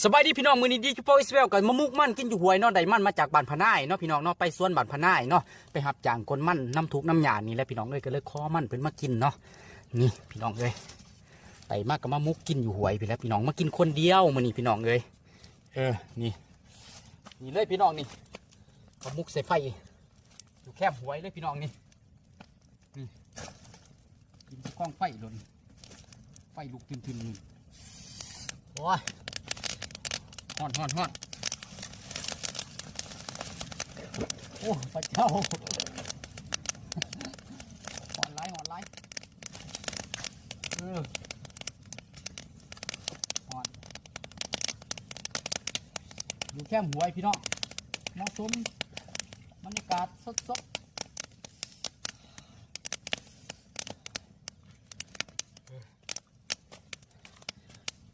สบายดีพี่น้องมือนี้ดีจุปอยสเวลกันมะมุกมันกินอยู่หวยเนาะได้มันมาจากบ้านพะนายเนาะพี่น้องเนาะไปสวนบ้านพะนายเนาะไปหับจางคนมันน้ำทุกน้ำหยานี่แหละพี่น้องเลยก็เลยคอมันเป็นมากินเนาะนี่พี่น้องเลยไปมากกับมะมุกกินอยู่หวยพี่แล้วพี่น้องมากินคนเดียวมือนี้พี่น้องเลยเออนี่นี่เลยพี่น้องนี่มะมุกใส่ไฟอยู่แคบหวยเลยพี่น้องนี่นี่กินกล้องไฟหล่นไฟลุกทึนๆนี่โอ้ย ฮอนฮอนฮอนโอ้พระเจ้าหอนไล่หอนไล่เออหอนอยู่แค่หัวไอพี่น้องเหมาะสมบรรยากาศสดสด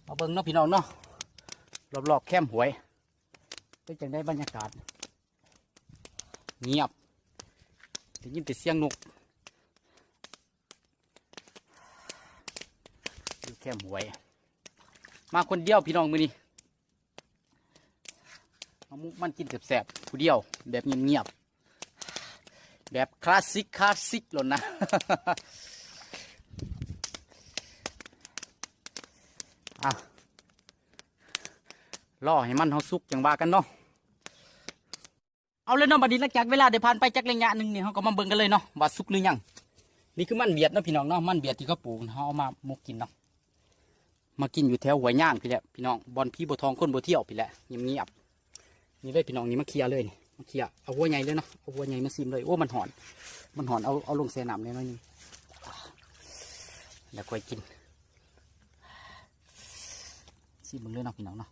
มาเบิ่งเนาะพี่น้องเนาะ รอบๆแคมหวยเป็จังได้บรรยากาศ เงียบได้ยินแต่เสียงนกอยู่แคมหวย มาคนเดียวพี่น้องมือนี้มามุกมันกินแสบๆผู้เดียว แบบเงียบๆแบบคลาสสิกคลาสสิกหล่นนะอะ รอให้มันเขาสุกอย่างว่ากันเนาะเอาเลยเนาะบัดนี้หลังจากเวลาได้ผ่านไปจักระยะหนึ่งเนี่ยเขาก็มาเบิ่งกันเลยเนาะว่าสุกหรือยังนี่คือมันเบียดเนาะพี่น้องเนาะมันเบียดที่เขาปลูกเขาเอามามุกกินเนาะมากินอยู่แถวหัวย่างพี่แหละพี่น้องบอลพี่บัวทองคนบัวเที่ยวพี่แหละเงียบเงียบนี่เลยพี่น้องนี่มาเคลียร์เลยนี่มาเคลียร์เอาหัวใหญ่เลยเนาะเอาหัวใหญ่มาซิมเลยโอ้มันหอน มันหอนเอาเอาลงเสน้ำเลยเนาะนี่แล้วค่อยกินซิมมึงเลยเนาะพี่น้องเนาะ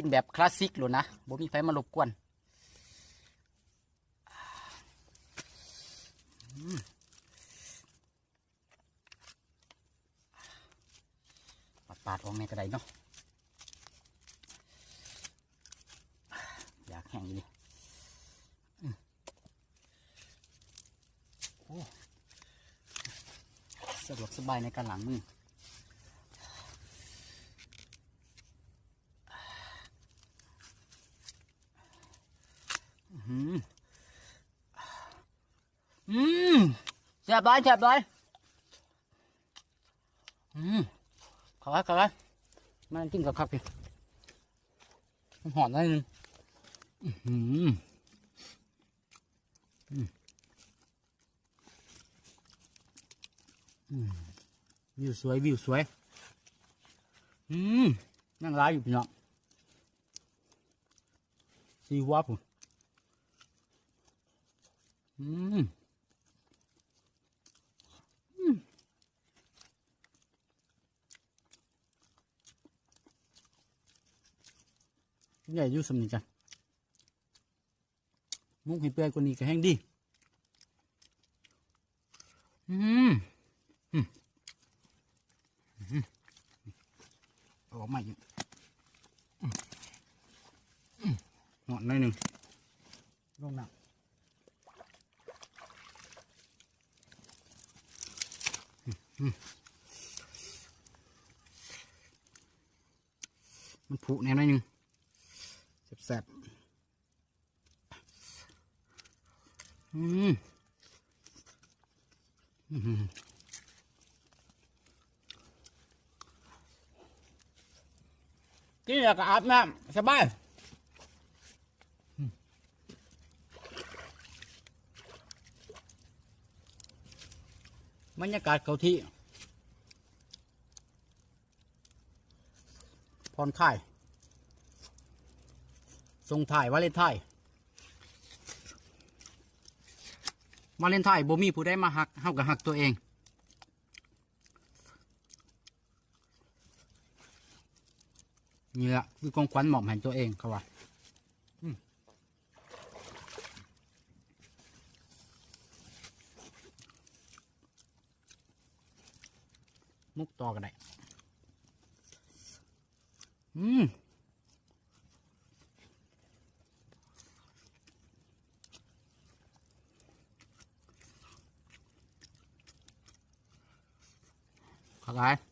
กินแบบคลาสสิกเลยนะบ่มีไฟมารบกวนปาดปาดออกในกระไดเนาะอยากแห้งอยู่ดิอืมโอ้สะดวกสบายในการหลังมอื มแซ่บไรแซ่บไรอืมขอไว้ขอไว้มากินกับครับพี่มันหอนได้นึงอืมอืมอืมวิวสวยวิวสวย อืมนั่งร้ายอยู่พี่น้องซีวับผมอืมอืม ใหญ่ยุ่สำนีกันมุกให้เปื่อยกว่านี้ก็แห้งดี อืมอืมอืมอออกมาอีกอืมอืมหอนหน่อยหนึ่งลงหน้ำมันผุแน่หน่อยหนึ่ง แสบอืมอื้อหือกินแล้วก็อาบน้ำสบายบรรยากาศเก่าที่ผ่อนคลาย ส่งถ่ายวาเลนไทน์วาเลนไทน์บ่มีผู้ใดมาหักเฮากับหักตัวเองนี่แหละคือของขวัญหม่อมให้ตัวเองเขาว่ามมุกต่อกันได้อืม ขอบคุณ